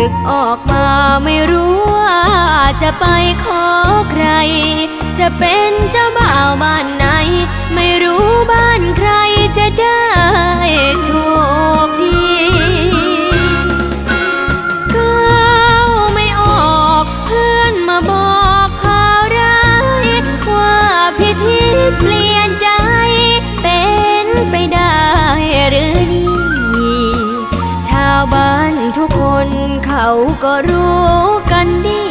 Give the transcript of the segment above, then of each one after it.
ศึกออกมาไม่รู้ว่าจะไปขอใคร จะเป็นเจ้าบ่าวบ เขาก็รู้กันดี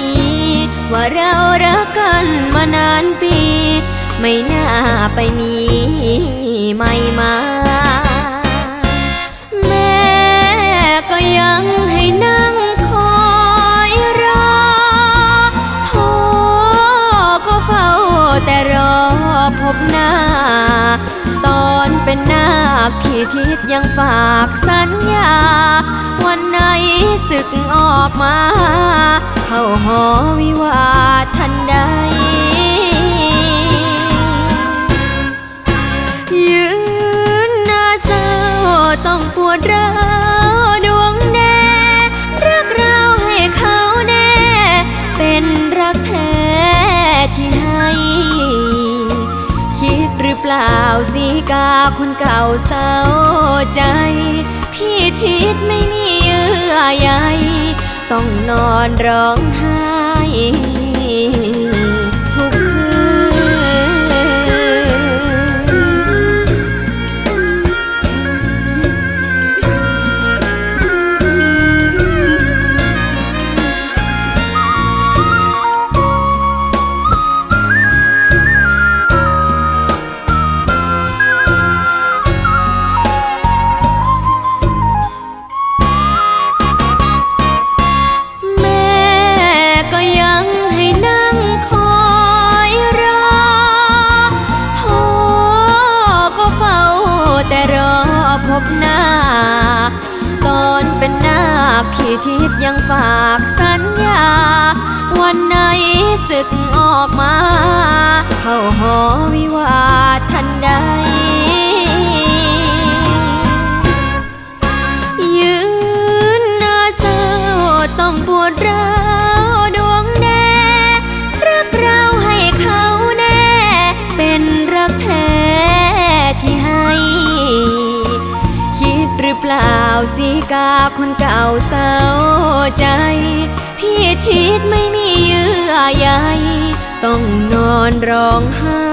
ว่าเรารักกันมานานปี ไม่น่าไปมีไม่มาแม่ก็ยังให้นั่งคอยรอพ่อก็เฝ้าแต่รอพบหน้า ตอนเป็นนาคพี่ทิศยังฝากสัญญา วันไหน ศึกออกมา เข้าหอวิวาทันใด ยืนหน้าเศร้าต้องปวดร้าวดวงแน่รักเราให้เขาแน่ เป็นรักแท้ที่ให้ คิดหรือเปล่าสีกาคนเก่าเศร้าใจ พี่ทิศไม่มียื่อ ใยต้องนอนร้องไห้ บหน้า ตอนเป็นนาคพี่ทิศยังฝากสัญญา วันไหนศึกออกมา เข้าหอ สีกาคนเก่าเศร้าใจ พี่ทิดไม่มีเยื่อใยต้องนอนร้องไห้